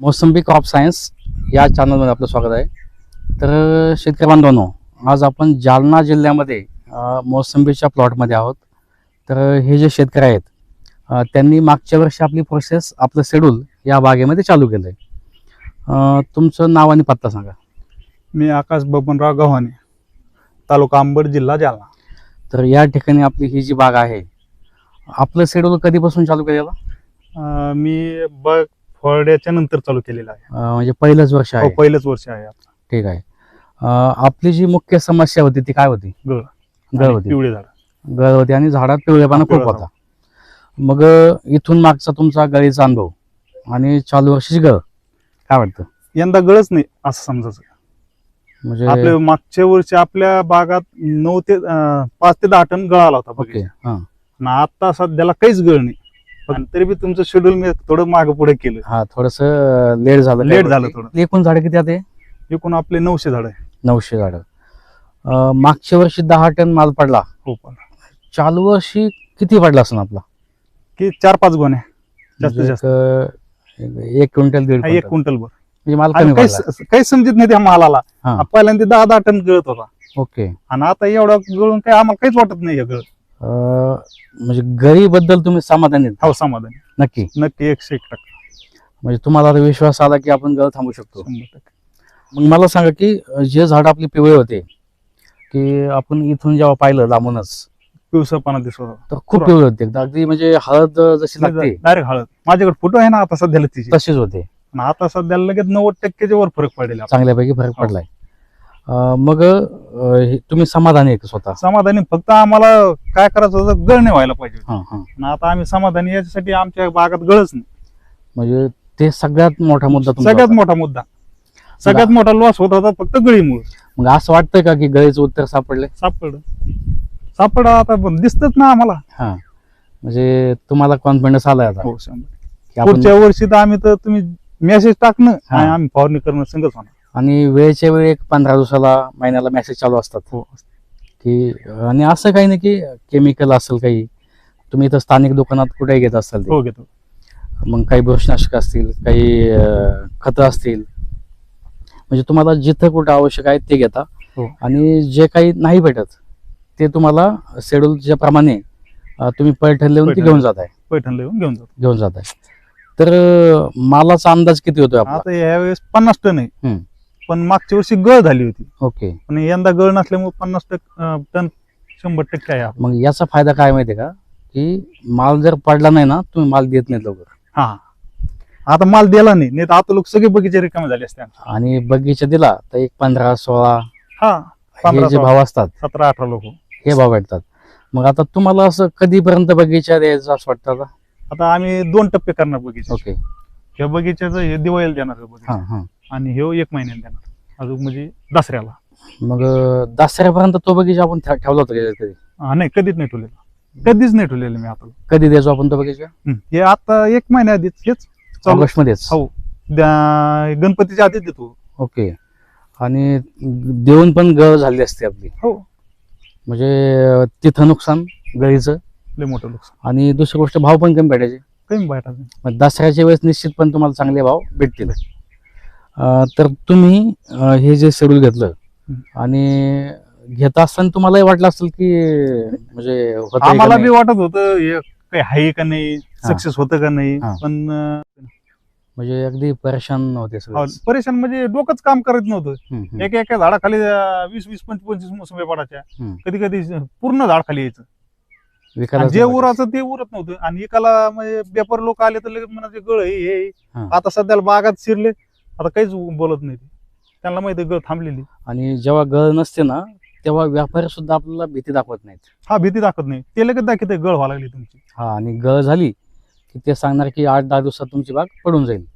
मोसंबी crop science या चॅनलमध्ये आपलं स्वागत आहे. तर शेतकरी बांधवांनो आज आपण जालना जिल्ह्यामध्ये मोसंबीच्या प्लॉटमध्ये आहोत. तर हे जे शेतकरी आहेत त्यांनी मागच्या वर्षी आपली प्रोसेस आपलं शेड्यूल या बागेमध्ये चालू केलं आहे तुमचं नाव आणि पत्ता सांगा. मी आकाश बबनराव गव्हाणे तालुका अंबड जिल्हा जालना. तर या ठिकाणी आपली ही जी बाग आहे आपलं शेड्यूल कधीपासून चालू केलेलं? मी बग फळड्याच्या नंतर चालू केलेला आहे. अ, म्हणजे पहिलंच वर्ष हो आहे. पहिलंच वर्ष आहे आता ठीक आहे. अ, आपली जी मुख्य समस्या होती ती काय होती? गळ. गळ आणि होती. पिवळे झाड. गळ होती आणि झाडात पिवळेपणा खूप होता. मग अ, इथून मागचा तुमचा गळीचा अनुभव आणि चालू वर्षीची गळ काय वाटतं? यंदा गळच नाही असं समजायचं. म्हणजे आपल्या मागच्या वर्षी आपल्या बागात नऊ ते अं, पाच ते दहा टन गळ आला होता ओके बघितलं हा. आता सध्याला काहीच गळ नाही. पण तरी बी तुमचं शेड्यूल मी थोडं मागे पुढे केलं. हा थोडस लेट झालं काय झालं? थोडं. एकूण झाडं किती आता हे? एकूण आपले नऊशे झाड आहे. नऊशे झाडं. अ, मागच्या वर्षी दहा टन माल पडला. हो चालू वर्षी किती पडला असं आपला? की चार पाच गोण्या जास्तीत म्हणजे जास्त. एक- क्विंटल दीड हा, एक क्विंटल. क्विंटल भर म्हणजे माल आणि कमी काही पडला. काही समजत नाही त्या मालाला. हा. पहिल्यांदा दहा दहा टन गळत होता. ओके. आणि आता एवढा गळून काही आम्हाला काहीच वाटत नाही हे गळ अ, म्हणजे गळीबद्दल तुम्ही समाधानी आहेत? हो समाधान. नक्की. नक्की एकशे एक टक्का. म्हणजे तुम्हाला आता विश्वास आला की आपण गळ थांबू शकतो. शंभर टक्के. मग मला सांगा की अ, जे झाड आपली पिवळे होते की आपण इथून जेव्हा पाहिलं लांबूनच पिवसपणा दिसत होता. तर खूप. पिवळे होते एकदा. अगदी म्हणजे हळद जशी लागते. डायरेक्ट हळद. माझ्याकडे फोटो आहे ना आता सध्याला तिची. तशीच होते. आणि आता सध्याला लगेच नव्वद टक्क्याच्या वर फरक पडेल आपला. चांगल्यापैकी फरक हो. पडलाय. अ, मग अ, हे- तुम्ही समाधानी आहे का स्वतः? समाधानी फक्त आम्हाला काय करायचं होतं गळ नाही व्हायला पाहिजे हा हा. आणि आता आम्ही समाधानी याच्यासाठी आमच्या बागात गळच नाही. म्हणजे ते सगळ्यात मोठा मुद्दा तुमचा सगळ्यात होता. मोठा मुद्दा. सगळ्यात मोठा लॉस होत होता फक्त गळीमुळे. मग असं वाटतंय का की गळीचं उत्तर सापडले. सापड सापड आता पण दिसतच ना आम्हाला. हा. म्हणजे तुम्हाला कॉन्फिडन्स आलाय आता? हो शंभर. की आपण पुढच्या वर्षी तर आम्ही तर तुम्ही मेसेज टाकणं हा. आणि आम्ही फवारणी करणं संगच होणार. आणि वेळच्या वेळी एक पंधरा दिवसाला महिन्याला मेसेज चालू असतात. हो. की आणि असं काही नाही की केमिकल असेल काही तुम्ही इथं स्थानिक दुकानात कुठेही घेत असाल ते. हो घेतो. मग काही बुरशीनाशक असतील काही अं, खतं असतील. म्हणजे तुम्हाला जिथं कुठं आवश्यक आहे ते घेता. हो. आणि जे काही नाही भेटत ते तुम्हाला शेड्यूलच्या प्रमाणे अं, तुम्ही पैठण लिहून ते पैठण. घेऊन जात आहे पैठणला येऊन घेऊन जातो. घेऊन जात आहे तर अं, मालाचा अंदाज किती होतोय आपला? आता यावेळेस पन्नास टन आहे. हम्म. पण मागच्या वर्षी गळ झाली होती. ओके. पण यंदा गळ नसल्यामुळे पन्नास टक्के टन शंभर टक्के आहे आपलं. मग याचा फायदा काय माहितीये का? की माल जर पडला नाही ना तुम्ही माल देत नाही लवकर. हा. आता माल दिला नाही नाही तर आता लोक सगळे बगीचे रिकामे झाले असते आमचे. आणि बगीचा दिला तर एक पंधरा सोळा हा हे जे सोळा. भाव असतात सतरा अठरा लोक. हे भाव भेटतात. मग आता तुम्हाला असं कधीपर्यंत बगीचा द्यायचं असं वाटतं आता? आता आम्ही दोन टप्पे करणार बगीचे. ओके. ह्या बगीच्याचं हे दिवाळीला देणार हे बगीचा. हा हा. आणि हे एक महिन्याला देणार. अजून म्हणजे दसऱ्याला. मग अं, दसऱ्यापर्यंत तो बगीचा आपण ठे- ठेवला होता का कधी? हा नाही कधीच नाही ठेवलेलं. कधीच नाही ठेवलेलं मी आता. कधी द्यायचो आपण तो बगीचा? हम्म. हे आता एक महिन्या आधीच हेच चालू. ऑगस्ट मध्येच हो. द्या- गणपतीच्या आधीच देतो. ओके. आणि देऊन पण गळ झाली असते आपली. हो. म्हणजे अं, तिथं नुकसान गळीचं? लय मोठं नुकसान. आणि दुसरी गोष्ट भाव पण कमी भेटायचे? कमी भेटायचं. मग दसऱ्याच्या वेळेस निश्चित पण तुम्हाला चांगले भाव भेटतील. तर तुम्ही हे जे शेड्यूल घेतलं. आणि घेत असताना तुम्हालाही वाटलं असेल की म्हणजे होतंय का आम्हाला नाही? बी वाटत होतं हे काही आहे का नाही सक्सेस होतं का नाही हा. पण अं, म्हणजे अगदी परेशान होते सगळे परेशान म्हणजे डोकंच काम करत नव्हतं हम्म, हम्म. एका एका झाडाखाली अं, वीस वीस पंचवीस पंचवीस मोसंबी पडायच्या हम्म. कधी कधी पूर्ण झाड खाली यायचं विकायला जे. उराचं ते उरत नव्हतं आणि एकाला म्हणजे बेपर लोक आले तर लगेच म्हणायचे गळ हे हे हे. हा. आता सध्याला बागात शिरले आता काहीच बोलत नाही ते. त्यांना माहिती गळ थांबलेली. आणि जेव्हा गळ नसते ना तेव्हा व्यापारी सुद्धा आपल्याला भीती दाखवत नाहीत. हा भीती दाखवत नाही. ते लगेच दाखवते गळ व्हायला लागली तुमची. हा आणि गळ झाली की ते सांगणार की आठ दहा दिवसात तुमची बाग पडून जाईल.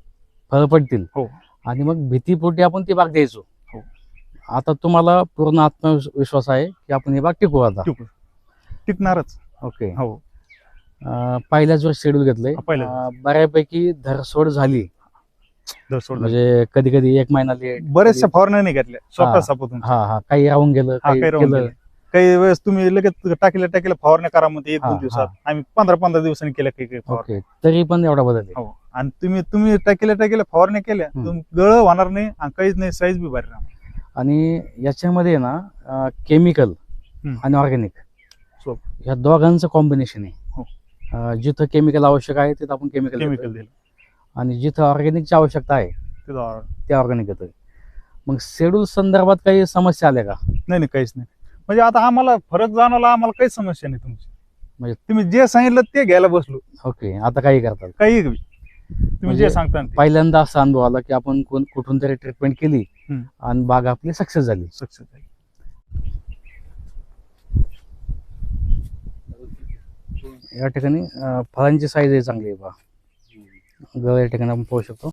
फळ पडतील. हो. आणि मग भीतीपोटी आपण ती बाग द्यायचो. हो. आता तुम्हाला पूर्ण आत्मविश्वास आहे की आपण ही बाग टिकू आता. टिकू. टिकणारच. ओके. हो. अं, पहिल्याच वेळेस शेड्यूल घेतलंय. अं, बऱ्यापैकी धरसोड झाली. म्हणजे कधी कधी एक महिना लेट बरेचशा फवारण्या नाही घेतल्या हा. स्वतः सापतून हा हा काही राहून गेलं हा काही राहून केलं गेलं. काही वेळेस तुम्ही लगेच टाकीला टाकीला फवारण्या करा म्हणते एक हा, दोन हा. दिवसात आम्ही पंधरा पंधरा दिवसांनी केल्या काही काही तरी पण एवढा बदल हो आणि तुम्ही तुम्ही टाकीला टाकीला फवारण्या केल्या गळ होणार नाही आणि काहीच नाही साईज बी भारी राहणार आणि याच्यामध्ये ना केमिकल. आणि ऑर्गॅनिक सोप. या दोघांचं कॉम्बिनेशन हो. आहे अं, जिथं केमिकल आवश्यक आहे तिथं आपण केमिकल केमिकल दिलं आणि जिथं ऑर्गॅनिकची आवश्यकता आहे त्याचा ते ऑर्गॅनिक येतोय मग शेड्यूल संदर्भात काही समस्या आल्या का? नाही नाही काहीच नाही. म्हणजे आता आम्हाला फरक जाणवला आम्हाला काहीच समस्या नाही तुमची. म्हणजे- तुम्ही जे सांगितलं ते घ्यायला बसलो. ओके आता काही करतात? काही. तुम्ही म्हणजे जे सांगता ते. पहिल्यांदा असा अनुभव आला की आपण कोण कुठून तरी ट्रीटमेंट केली. आणि बाग आपली सक्सेस झाली. सक्सेस आहे या ठिकाणी फळांची साईज आहे चांगली आहे बा. गळ या ठिकाणी आपण पाहू शकतो